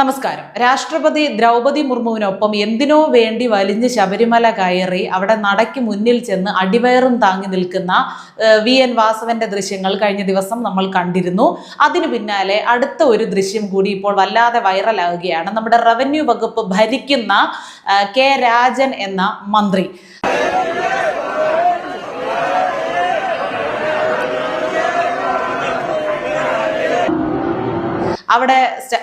നമസ്കാരം. രാഷ്ട്രപതി ദ്രൗപതി മുർമുവിനൊപ്പം എന്തിനോ വേണ്ടി വലിഞ്ഞ് ശബരിമല കയറി അവിടെ നടയ്ക്ക് മുന്നിൽ ചെന്ന് അടിവയറും താങ്ങി നിൽക്കുന്ന വി. എൻ. വാസവന്റെ ദൃശ്യങ്ങൾ കഴിഞ്ഞ ദിവസം നമ്മൾ കണ്ടിരുന്നു. അതിനു പിന്നാലെ അടുത്ത ഒരു ദൃശ്യം കൂടി ഇപ്പോൾ വല്ലാതെ വൈറലാകുകയാണ്. നമ്മുടെ റവന്യൂ വകുപ്പ് ഭരിക്കുന്ന കെ. രാജൻ എന്ന മന്ത്രി. അവിടെ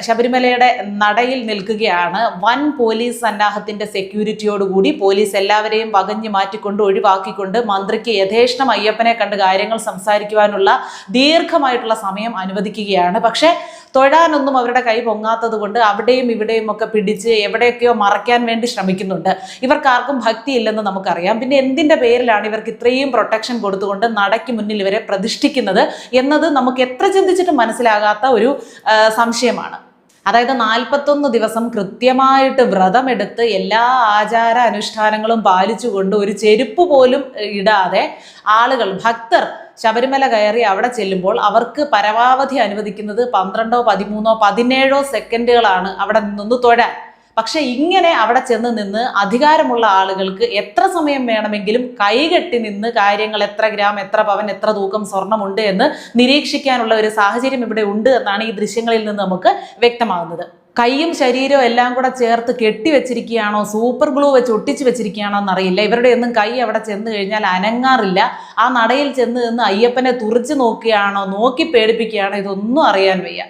ശബരിമലയുടെ നടയിൽ നിൽക്കുകയാണ്. വൻ പോലീസ് സന്നാഹത്തിന്റെ സെക്യൂരിറ്റിയോടുകൂടി പോലീസ് എല്ലാവരെയും വകഞ്ഞു മാറ്റിക്കൊണ്ട് ഒഴിവാക്കിക്കൊണ്ട് മന്ത്രിക്ക് യഥേഷ്ടം അയ്യപ്പനെ കണ്ട് കാര്യങ്ങൾ സംസാരിക്കുവാനുള്ള ദീർഘമായിട്ടുള്ള സമയം അനുവദിക്കുകയാണ്. പക്ഷേ തൊഴാനൊന്നും അവരുടെ കൈ പൊങ്ങാത്തത് കൊണ്ട് അവിടെയും ഇവിടെയും ഒക്കെ പിടിച്ച് എവിടെയൊക്കെയോ മറയ്ക്കാൻ വേണ്ടി ശ്രമിക്കുന്നുണ്ട്. ഇവർക്കാർക്കും ഭക്തി ഇല്ലെന്ന് നമുക്കറിയാം. പിന്നെ എന്തിന്റെ പേരിലാണ് ഇവർക്ക് ഇത്രയും പ്രൊട്ടക്ഷൻ കൊടുത്തുകൊണ്ട് നടയ്ക്ക് മുന്നിൽ ഇവരെ പ്രതിഷ്ഠിക്കുന്നത്? എന്നത് നമുക്ക് എത്ര ചിന്തിച്ചിട്ടും മനസ്സിലാകാത്ത ഒരു സംശയമാണ്. അതായത് നാൽപ്പത്തൊന്ന് ദിവസം കൃത്യമായിട്ട് വ്രതമെടുത്ത് എല്ലാ ആചാര അനുഷ്ഠാനങ്ങളും പാലിച്ചുകൊണ്ട് ഒരു ചെരുപ്പ് പോലും ഇടാതെ ആളുകൾ ഭക്തർ ശബരിമല കയറി അവിടെ ചെല്ലുമ്പോൾ അവർക്ക് പരമാവധി അനുവദിക്കുന്നത് പന്ത്രണ്ടോ പതിമൂന്നോ പതിനേഴോ സെക്കൻഡുകളാണ് അവിടെ നിന്ന് തൊഴാൻ. പക്ഷെ ഇങ്ങനെ അവിടെ ചെന്ന് നിന്ന് അധികാരമുള്ള ആളുകൾക്ക് എത്ര സമയം വേണമെങ്കിലും കൈകെട്ടി നിന്ന് കാര്യങ്ങൾ എത്ര ഗ്രാം എത്ര പവൻ എത്ര തൂക്കം സ്വർണമുണ്ട് എന്ന് നിരീക്ഷിക്കാനുള്ള ഒരു സാഹചര്യം ഇവിടെ ഉണ്ട് എന്നാണ് ഈ ദൃശ്യങ്ങളിൽ നിന്ന് നമുക്ക് വ്യക്തമാകുന്നത്. കൈയും ശരീരവും എല്ലാം കൂടെ ചേർത്ത് കെട്ടി വെച്ചിരിക്കുകയാണോ സൂപ്പർ ഗ്ലൂ വെച്ച് ഒട്ടിച്ച് വെച്ചിരിക്കുകയാണോ എന്നറിയില്ല. ഇവരുടെ ഒന്നും കൈ അവിടെ ചെന്ന് കഴിഞ്ഞാൽ അനങ്ങാറില്ല. ആ നടയിൽ ചെന്ന് നിന്ന് അയ്യപ്പനെ തുറിച്ച് നോക്കുകയാണോ നോക്കി പേടിപ്പിക്കുകയാണോ ഇതൊന്നും അറിയാൻ വയ്യ.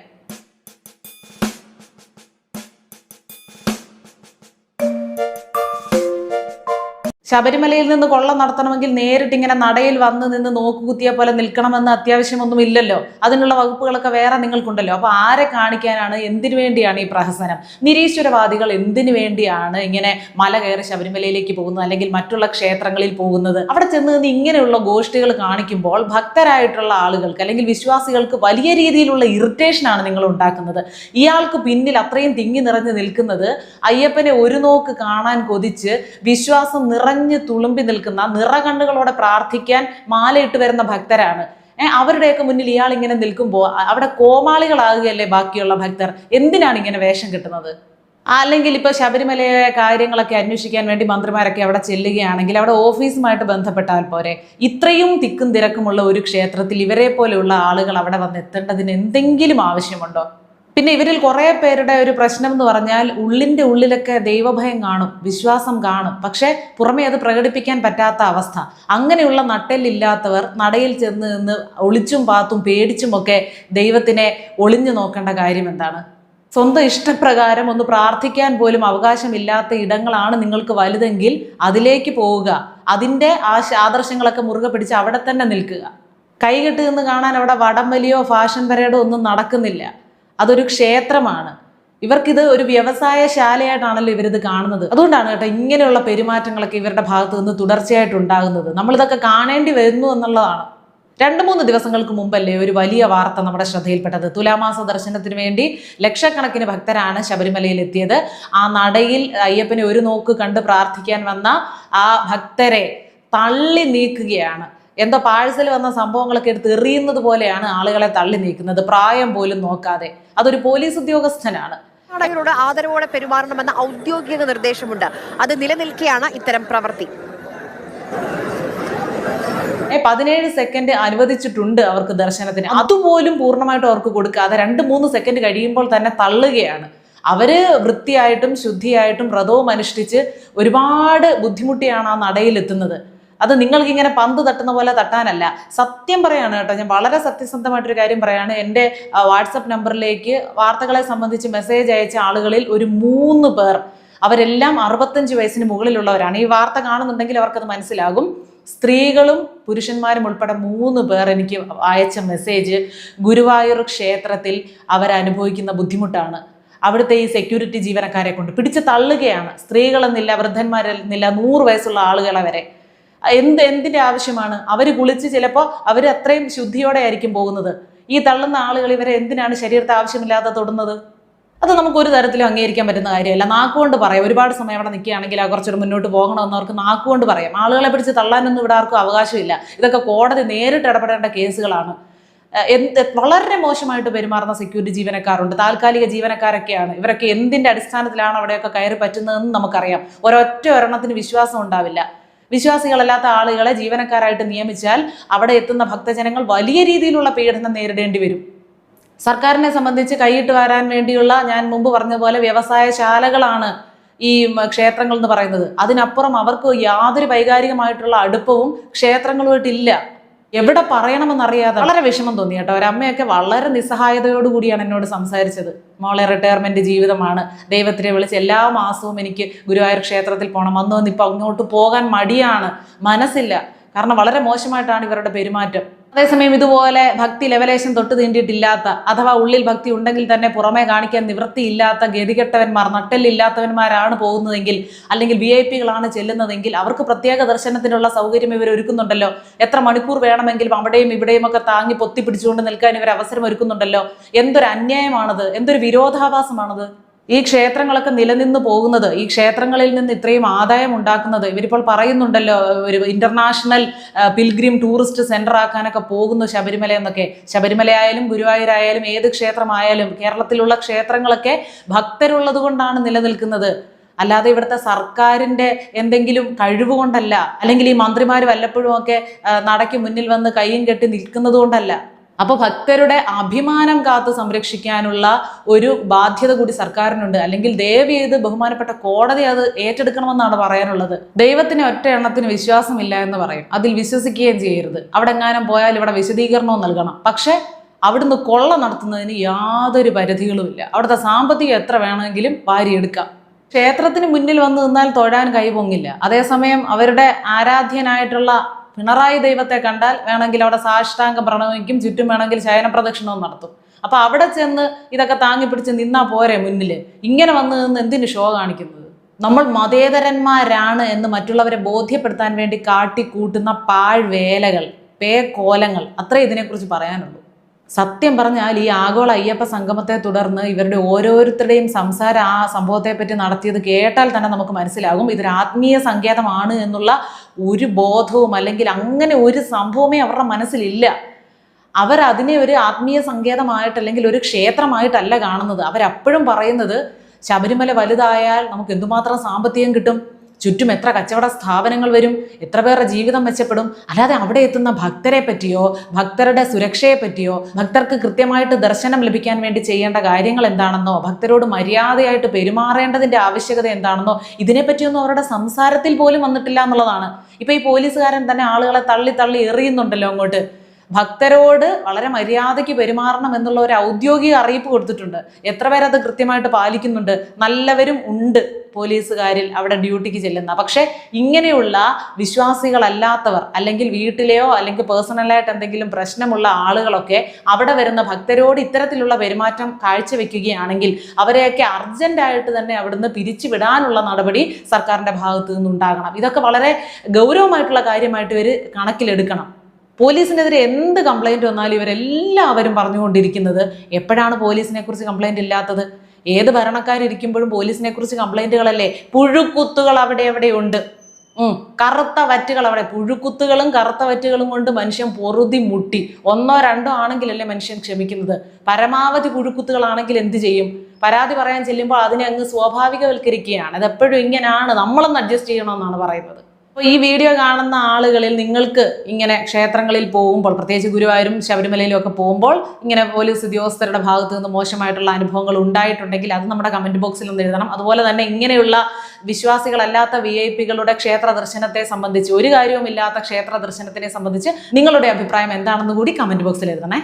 ശബരിമലയിൽ നിന്ന് കൊള്ള നടത്തണമെങ്കിൽ നേരിട്ട് ഇങ്ങനെ നടയിൽ വന്ന് നിന്ന് നോക്കുകുത്തിയ പോലെ നിൽക്കണമെന്ന് അത്യാവശ്യമൊന്നും ഇല്ലല്ലോ. അതിനുള്ള വകുപ്പുകളൊക്കെ വേറെ നിങ്ങൾക്കുണ്ടല്ലോ. അപ്പോൾ ആരെ കാണിക്കാനാണ്? എന്തിനു വേണ്ടിയാണ് ഈ പ്രഹസനം? നിരീശ്വരവാദികൾ എന്തിനു വേണ്ടിയാണ് ഇങ്ങനെ മല കയറി ശബരിമലയിലേക്ക് പോകുന്നത്? അല്ലെങ്കിൽ മറ്റുള്ള ക്ഷേത്രങ്ങളിൽ പോകുന്നത്? അവിടെ ചെന്ന് നിന്ന് ഇങ്ങനെയുള്ള ഗോഷ്ഠികൾ കാണിക്കുമ്പോൾ ഭക്തരായിട്ടുള്ള ആളുകൾക്ക് അല്ലെങ്കിൽ വിശ്വാസികൾക്ക് വലിയ രീതിയിലുള്ള ഇറിറ്റേഷനാണ് നിങ്ങൾ ഉണ്ടാക്കുന്നത്. ഇയാൾക്ക് പിന്നിൽ അത്രയും തിങ്ങി നിറഞ്ഞു നിൽക്കുന്നത് അയ്യപ്പനെ ഒരു നോക്ക് കാണാൻ കൊതിച്ച് വിശ്വാസം നിറഞ്ഞു തുളുമ്പി നിൽക്കുന്ന നിറകണ്ണുകളോടെ പ്രാർത്ഥിക്കാൻ മാലയിട്ട് വരുന്ന ഭക്തരാണ്. അവരുടെയൊക്കെ മുന്നിൽ ഇയാൾ ഇങ്ങനെ നിൽക്കുമ്പോൾ അവിടെ കോമാളികളാകുകയല്ലേ ബാക്കിയുള്ള ഭക്തർ? എന്തിനാണ് ഇങ്ങനെ വേഷം കിട്ടുന്നത്? അല്ലെങ്കിൽ ഇപ്പോൾ ശബരിമലയിലെ കാര്യങ്ങളൊക്കെ അന്വേഷിക്കാൻ വേണ്ടി മന്ത്രിമാരൊക്കെ അവിടെ ചെല്ലുകയാണെങ്കിൽ അവിടെ ഓഫീസുമായിട്ട് ബന്ധപ്പെട്ടാൽ പോരെ? ഇത്രയും തിക്കും തിരക്കുമുള്ള ഒരു ക്ഷേത്രത്തിൽ ഇവരെ പോലെയുള്ള ആളുകൾ അവിടെ വന്ന് എത്തേണ്ടതിന് എന്തെങ്കിലും ആവശ്യമുണ്ടോ? പിന്നെ ഇവരിൽ കുറേ പേരുടെ ഒരു പ്രശ്നം എന്ന് പറഞ്ഞാൽ ഉള്ളിന്റെ ഉള്ളിലൊക്കെ ദൈവഭയം കാണും വിശ്വാസം കാണും. പക്ഷേ പുറമേ അത് പ്രകടിപ്പിക്കാൻ പറ്റാത്ത അവസ്ഥ. അങ്ങനെയുള്ള നട്ടെല്ലില്ലാത്തവർ നടയിൽ ചെന്ന് നിന്ന് ഒളിച്ചും പാത്തും പേടിച്ചുമൊക്കെ ദൈവത്തിനെ ഒളിഞ്ഞു നോക്കേണ്ട കാര്യം എന്താണ്? സ്വന്തം ഇഷ്ടപ്രകാരം ഒന്ന് പ്രാർത്ഥിക്കാൻ പോലും അവകാശമില്ലാത്ത ഇടങ്ങളാണ് നിങ്ങൾക്ക് വലുതെങ്കിൽ അതിലേക്ക് പോവുക. അതിന്റെ ആ ആദർശങ്ങളൊക്കെ മുറുകെ പിടിച്ച് അവിടെ തന്നെ നിൽക്കുക. കൈകെട്ട് നിന്ന് കാണാൻ അവിടെ വടംവലിയോ ഫാഷൻ പരേഡോ ഒന്നും നടക്കുന്നില്ല. അതൊരു ക്ഷേത്രമാണ്. ഇവർക്കിത് ഒരു വ്യവസായശാലയായിട്ടാണല്ലോ ഇവരിത് കാണുന്നത്. അതുകൊണ്ടാണ് കേട്ടോ ഇങ്ങനെയുള്ള പെരുമാറ്റങ്ങളൊക്കെ ഇവരുടെ ഭാഗത്തു നിന്ന് തുടർച്ചയായിട്ട് ഉണ്ടാകുന്നത്. നമ്മളിതൊക്കെ കാണേണ്ടി വരുന്നു എന്നുള്ളതാണ്. രണ്ട് മൂന്ന് ദിവസങ്ങൾക്ക് മുമ്പല്ലേ ഒരു വലിയ വാർത്ത നമ്മുടെ ശ്രദ്ധയിൽപ്പെട്ടത്. തുലാമാസ ദർശനത്തിന് വേണ്ടി ലക്ഷക്കണക്കിന് ഭക്തരാണ് ശബരിമലയിൽ എത്തിയത് ആ നടയിൽ അയ്യപ്പനെ ഒരു നോക്ക് കണ്ട് പ്രാർത്ഥിക്കാൻ വന്ന ആ ഭക്തരെ തള്ളി നീക്കുകയാണ്. എന്തോ പാഴ്സൽ വന്ന സംഭവങ്ങളൊക്കെ എടുത്ത് എറിയുന്നത് പോലെയാണ് ആളുകളെ തള്ളി നീക്കുന്നത്. പ്രായം പോലും നോക്കാതെ. അതൊരു പോലീസ് ഉദ്യോഗസ്ഥനാണ്. തീർത്ഥാടകരോട് ആദരവോടെ പെരുമാറണമെന്ന ഔദ്യോഗിക നിർദ്ദേശമുണ്ട്. അത് നിലനിൽക്കെയാണ് ഇത്തരം പ്രവൃത്തി. പതിനേഴ് സെക്കൻഡ് അനുവദിച്ചിട്ടുണ്ട് അവർക്ക് ദർശനത്തിന്. അതുപോലും പൂർണമായിട്ട് അവർക്ക് കൊടുക്കാതെ രണ്ട് മൂന്ന് സെക്കൻഡ് കഴിയുമ്പോൾ തന്നെ തള്ളുകയാണ്. അവർ വൃത്തിയായിട്ടും ശുദ്ധിയായിട്ടും വ്രതവും അനുഷ്ഠിച്ച് ഒരുപാട് ബുദ്ധിമുട്ടിയാണ് ആ നടയിൽ എത്തുന്നത് അത് നിങ്ങൾക്ക് ഇങ്ങനെ പന്ത് തട്ടുന്ന പോലെ തട്ടാനല്ല. സത്യം പറയാണ് കേട്ടോ. ഞാൻ വളരെ സത്യസന്ധമായിട്ടൊരു കാര്യം പറയാണ്. എന്റെ വാട്സപ്പ് നമ്പറിലേക്ക് വാർത്തകളെ സംബന്ധിച്ച് മെസ്സേജ് അയച്ച ആളുകളിൽ ഒരു മൂന്ന് പേർ അവരെല്ലാം അറുപത്തഞ്ച് വയസ്സിന് മുകളിലുള്ളവരാണ്. ഈ വാർത്ത കാണുന്നുണ്ടെങ്കിൽ അവർക്കത് മനസ്സിലാകും. സ്ത്രീകളും പുരുഷന്മാരും ഉൾപ്പെടെ മൂന്ന് പേർ എനിക്ക് അയച്ച മെസ്സേജ് ഗുരുവായൂർ ക്ഷേത്രത്തിൽ അവരനുഭവിക്കുന്ന ബുദ്ധിമുട്ടാണ്. അവിടുത്തെ ഈ സെക്യൂരിറ്റി ജീവനക്കാരെ കൊണ്ട് പിടിച്ച് തള്ളുകയാണ്. സ്ത്രീകളെന്നില്ല വൃദ്ധന്മാരെന്നില്ല നൂറ് വയസ്സുള്ള ആളുകളെ വരെ. എന്ത് എന്തിന്റെ ആവശ്യമാണ്? അവർ കുളിച്ച് ചിലപ്പോൾ അവർ അത്രയും ശുദ്ധിയോടെ ആയിരിക്കും പോകുന്നത്. ഈ തള്ളുന്ന ആളുകൾ ഇവരെ എന്തിനാണ് ശരീരത്തെ ആവശ്യമില്ലാതെ തൊടുന്നത്? അത് നമുക്ക് ഒരു തരത്തിലും അംഗീകരിക്കാൻ പറ്റുന്ന കാര്യമല്ല. നാക്കുകൊണ്ട് പറയാം. ഒരുപാട് സമയം അവിടെ നിൽക്കുകയാണെങ്കിൽ ആ കുറച്ചുകൂടെ മുന്നോട്ട് പോകണമെന്നവർക്ക് നാക്കുകൊണ്ട് പറയാം. ആളുകളെ പിടിച്ച് തള്ളാനൊന്നും ഇവിടെ ആർക്കും അവകാശമില്ല. ഇതൊക്കെ കോടതി നേരിട്ട് ഇടപെടേണ്ട കേസുകളാണ്. എന്ത് വളരെ മോശമായിട്ട് പെരുമാറുന്ന സെക്യൂരിറ്റി ജീവനക്കാരുണ്ട്. താൽക്കാലിക ജീവനക്കാരൊക്കെയാണ്. ഇവരൊക്കെ എന്തിന്റെ അടിസ്ഥാനത്തിലാണ് അവിടെയൊക്കെ കയറി പറ്റുന്നതെന്ന് നമുക്കറിയാം. ഒരൊറ്റ ഒരെണ്ണത്തിന് വിശ്വാസം ഉണ്ടാവില്ല. വിശ്വാസികളല്ലാത്ത ആളുകളെ ജീവനക്കാരായിട്ട് നിയമിച്ചാൽ അവിടെ എത്തുന്ന ഭക്തജനങ്ങൾ വലിയ രീതിയിലുള്ള പീഡനം നേരിടേണ്ടി വരും. സർക്കാരിനെ സംബന്ധിച്ച് കൈയിട്ട് വരാൻ വേണ്ടിയുള്ള ഞാൻ മുമ്പ് പറഞ്ഞ പോലെ വ്യവസായശാലകളാണ് ഈ ക്ഷേത്രങ്ങൾ എന്ന് പറയുന്നത്. അതിനപ്പുറം അവർക്ക് യാതൊരു വൈകാരികമായിട്ടുള്ള അടുപ്പവും ക്ഷേത്രങ്ങളുമായിട്ടില്ല. എവിടെ പറയണമെന്നറിയാതെ വളരെ വിഷമം തോന്നി കേട്ടോ. ഒരമ്മയൊക്കെ വളരെ നിസ്സഹായതയോടുകൂടിയാണ് എന്നോട് സംസാരിച്ചത്. മോളെ റിട്ടയർമെന്റ് ജീവിതമാണ്. ദൈവത്തിനെ വിളിച്ച് എല്ലാ മാസവും എനിക്ക് ഗുരുവായൂർ ക്ഷേത്രത്തിൽ പോകണം വന്നു വന്ന് ഇപ്പൊ അങ്ങോട്ട് പോകാൻ മടിയാണ്. മനസ്സില്ല. കാരണം വളരെ മോശമായിട്ടാണ് ഇവരുടെ പെരുമാറ്റം. അതേസമയം ഇതുപോലെ ഭക്തി ലെവലേഷൻ തൊട്ട് തീണ്ടിയിട്ടില്ലാത്ത അഥവാ ഉള്ളിൽ ഭക്തി ഉണ്ടെങ്കിൽ തന്നെ പുറമേ കാണിക്കാൻ നിവൃത്തിയില്ലാത്ത ഗതികെട്ടവന്മാർ നട്ടെല്ലില്ലാത്തവന്മാരാണ് പോകുന്നതെങ്കിൽ അല്ലെങ്കിൽ വി ഐ പികളാണ് ചെല്ലുന്നതെങ്കിൽ അവർക്ക് പ്രത്യേക ദർശനത്തിനുള്ള സൗകര്യം ഇവർ ഒരുക്കുന്നുണ്ടല്ലോ. എത്ര മണിക്കൂർ വേണമെങ്കിലും അവിടെയും ഇവിടെയും ഒക്കെ താങ്ങി പൊത്തി പിടിച്ചുകൊണ്ട് നിൽക്കാൻ ഇവർ അവസരം ഒരുക്കുന്നുണ്ടല്ലോ. എന്തൊരു അന്യായമാണത്? എന്തൊരു വിരോധാഭാസമാണത്? ഈ ക്ഷേത്രങ്ങളൊക്കെ നിലനിന്ന് പോകുന്നത് ഈ ക്ഷേത്രങ്ങളിൽ നിന്ന് ഇത്രയും ആദായം ഉണ്ടാക്കുന്നത് ഇവരിപ്പോൾ പറയുന്നുണ്ടല്ലോ ഒരു ഇന്റർനാഷണൽ പിൽഗ്രിം ടൂറിസ്റ്റ് സെന്റർ ആക്കാനൊക്കെ പോകുന്നു ശബരിമല എന്നൊക്കെ. ശബരിമലയായാലും ഗുരുവായൂരായാലും ഏത് ക്ഷേത്രമായാലും കേരളത്തിലുള്ള ക്ഷേത്രങ്ങളൊക്കെ ഭക്തരുള്ളത് കൊണ്ടാണ് നിലനിൽക്കുന്നത്. അല്ലാതെ ഇവിടുത്തെ സർക്കാരിന്റെ എന്തെങ്കിലും കഴിവ് കൊണ്ടല്ല അല്ലെങ്കിൽ ഈ മന്ത്രിമാർ വല്ലപ്പോഴും ഒക്കെ നടയ്ക്ക് മുന്നിൽ വന്ന് കൈയും കെട്ടി നിൽക്കുന്നത് കൊണ്ടല്ല. അപ്പൊ ഭക്തരുടെ അഭിമാനം കാത്തു സംരക്ഷിക്കാനുള്ള ഒരു ബാധ്യത കൂടി സർക്കാരിനുണ്ട്. അല്ലെങ്കിൽ ദയവ് ചെയ്ത് ബഹുമാനപ്പെട്ട കോടതി അത് ഏറ്റെടുക്കണമെന്നാണ് പറയാനുള്ളത്. ദൈവത്തിന് ഒറ്റ എണ്ണത്തിന് വിശ്വാസമില്ല എന്ന് പറയും. അതിൽ വിശ്വസിക്കുകയും ചെയ്യരുത്. അവിടെ എങ്ങാനും പോയാൽ ഇവിടെ വിശദീകരണവും നൽകണം. പക്ഷേ അവിടുന്ന് കൊള്ള നടത്തുന്നതിന് യാതൊരു പരിധികളുമില്ല. അവിടുത്തെ സാമ്പത്തികം എത്ര വേണമെങ്കിലും വാരിയെടുക്കാം. ക്ഷേത്രത്തിന് മുന്നിൽ വന്ന് നിന്നാൽ തൊഴാൻ കൈപൊങ്ങില്ല അതേസമയം അവരുടെ ആരാധ്യനായിട്ടുള്ള പിണറായി ദൈവത്തെ കണ്ടാൽ വേണമെങ്കിൽ അവിടെ സാഷ്ടാംഗം പ്രണമിക്കും ചുറ്റും വേണമെങ്കിൽ ശയന പ്രദക്ഷിണവും നടത്തും. അപ്പൊ അവിടെ ചെന്ന് ഇതൊക്കെ താങ്ങി പിടിച്ച് നിന്നാ പോരെ മുന്നിൽ ഇങ്ങനെ വന്ന് നിന്ന് എന്തിനു ഷോ കാണിക്കുന്നത്? നമ്മൾ മതേതരന്മാരാണ് എന്ന് മറ്റുള്ളവരെ ബോധ്യപ്പെടുത്താൻ വേണ്ടി കാട്ടിക്കൂട്ടുന്ന പാഴ്വേലകൾ കോലങ്ങൾ അത്രേ ഇതിനെക്കുറിച്ച് പറയാനുള്ളൂ. സത്യം പറഞ്ഞാൽ ഈ ആഗോള അയ്യപ്പ സംഗമത്തെ തുടർന്ന് ഇവരുടെ ഓരോരുത്തരുടെയും സംസാര ആ സംഭവത്തെ പറ്റി നടത്തിയത് കേട്ടാൽ തന്നെ നമുക്ക് മനസ്സിലാകും. ഇതൊരു ആത്മീയ സങ്കേതമാണ് എന്നുള്ള ഒരു ബോധവും അല്ലെങ്കിൽ അങ്ങനെ ഒരു സംഭവമേ അവരുടെ മനസ്സിലില്ല. അവർ അതിനെ ഒരു ആത്മീയ സങ്കേതമായിട്ട് അല്ലെങ്കിൽ ഒരു ക്ഷേത്രമായിട്ടല്ല കാണുന്നത്. അവരപ്പോഴും പറയുന്നത് ശബരിമല വലുതായാൽ നമുക്ക് എന്തുമാത്രം സാമ്പത്തികം കിട്ടും? ചുറ്റും എത്ര കച്ചവട സ്ഥാപനങ്ങൾ വരും എത്ര പേരുടെ ജീവിതം മെച്ചപ്പെടും അല്ലാതെ അവിടെ എത്തുന്ന ഭക്തരെ പറ്റിയോ ഭക്തരുടെ സുരക്ഷയെ പറ്റിയോ ഭക്തർക്ക് കൃത്യമായിട്ട് ദർശനം ലഭിക്കാൻ വേണ്ടി ചെയ്യേണ്ട കാര്യങ്ങൾ എന്താണെന്നോ ഭക്തരോട് മര്യാദയായിട്ട് പെരുമാറേണ്ടതിന്റെ ആവശ്യകത എന്താണെന്നോ ഇതിനെപ്പറ്റിയൊന്നും അവരുടെ സംസാരത്തിൽ പോലും വന്നിട്ടില്ല എന്നുള്ളതാണ്. ഇപ്പം ഈ പോലീസുകാരൻ തന്നെ ആളുകളെ തള്ളി തള്ളി എറിയുന്നുണ്ടല്ലോ അങ്ങോട്ട്. ഭക്തരോട് വളരെ മര്യാദയ്ക്ക് പെരുമാറണം എന്നുള്ള ഒരു ഔദ്യോഗിക അറിയിപ്പ് കൊടുത്തിട്ടുണ്ട്. എത്ര പേരത് കൃത്യമായിട്ട് പാലിക്കുന്നുണ്ട്? നല്ലവരും ഉണ്ട് പോലീസുകാരിൽ അവിടെ ഡ്യൂട്ടിക്ക് ചെല്ലുന്ന. പക്ഷേ ഇങ്ങനെയുള്ള വിശ്വാസികളല്ലാത്തവർ അല്ലെങ്കിൽ വീട്ടിലെയോ അല്ലെങ്കിൽ പേഴ്സണലായിട്ട് എന്തെങ്കിലും പ്രശ്നമുള്ള ആളുകളൊക്കെ അവിടെ വരുന്ന ഭക്തരോട് ഇത്തരത്തിലുള്ള പെരുമാറ്റം കാഴ്ചവെക്കുകയാണെങ്കിൽ അവരെയൊക്കെ അർജന്റായിട്ട് തന്നെ അവിടുന്ന് പിരിച്ചുവിടാനുള്ള നടപടി സർക്കാരിന്റെ ഭാഗത്തു നിന്നുണ്ടാകണം. ഇതൊക്കെ വളരെ ഗൗരവമായിട്ടുള്ള കാര്യമായിട്ട് ഇവർ കണക്കിലെടുക്കണം. പോലീസിനെതിരെ എന്ത് കംപ്ലൈന്റ് വന്നാലും ഇവരെല്ലാവരും പറഞ്ഞുകൊണ്ടിരിക്കുന്നത് എപ്പോഴാണ് പോലീസിനെ കുറിച്ച് കംപ്ലൈന്റ് ഇല്ലാത്തത്? ഏത് ഭരണക്കാരിരിക്കുമ്പോഴും പോലീസിനെ കുറിച്ച് കംപ്ലൈന്റുകളല്ലേ പുഴുക്കുത്തുകൾ അവിടെ എവിടെയുണ്ട്? കറുത്ത വറ്റുകൾ അവിടെ. പുഴുക്കുത്തുകളും കറുത്ത വറ്റുകളും കൊണ്ട് മനുഷ്യൻ പൊറുതി മുട്ടി. ഒന്നോ രണ്ടോ ആണെങ്കിലല്ലേ മനുഷ്യൻ ക്ഷമിക്കുന്നത്. പരമാവധി പുഴുക്കുത്തുകളാണെങ്കിൽ എന്ത് ചെയ്യും? പരാതി പറയാൻ ചെല്ലുമ്പോൾ അതിനെ അങ്ങ് സ്വാഭാവികവൽക്കരിക്കുകയാണ്. അതെപ്പോഴും ഇങ്ങനെയാണ് നമ്മളൊന്ന് അഡ്ജസ്റ്റ് ചെയ്യണമെന്നാണ് പറയുന്നത്. അപ്പോൾ ഈ വീഡിയോ കാണുന്ന ആളുകളിൽ നിങ്ങൾക്ക് ഇങ്ങനെ ക്ഷേത്രങ്ങളിൽ പോകുമ്പോൾ പ്രത്യേകിച്ച് ഗുരുവായൂരും ശബരിമലയിലും ഒക്കെ പോകുമ്പോൾ ഇങ്ങനെ പോലീസ് ഉദ്യോഗസ്ഥരുടെ ഭാഗത്തു നിന്ന് മോശമായിട്ടുള്ള അനുഭവങ്ങൾ ഉണ്ടായിട്ടുണ്ടെങ്കിൽ അത് നമ്മുടെ കമന്റ് ബോക്സിൽ ഒന്ന് എഴുതണം. അതുപോലെ തന്നെ ഇങ്ങനെയുള്ള വിശ്വാസികളല്ലാത്ത വി ഐ പികളുടെ ക്ഷേത്ര ദർശനത്തെ സംബന്ധിച്ച് ഒരു കാര്യവുമില്ലാത്ത ക്ഷേത്ര ദർശനത്തിനെ സംബന്ധിച്ച് നിങ്ങളുടെ അഭിപ്രായം എന്താണെന്ന് കൂടി കമന്റ് ബോക്സിൽ എഴുതണേ.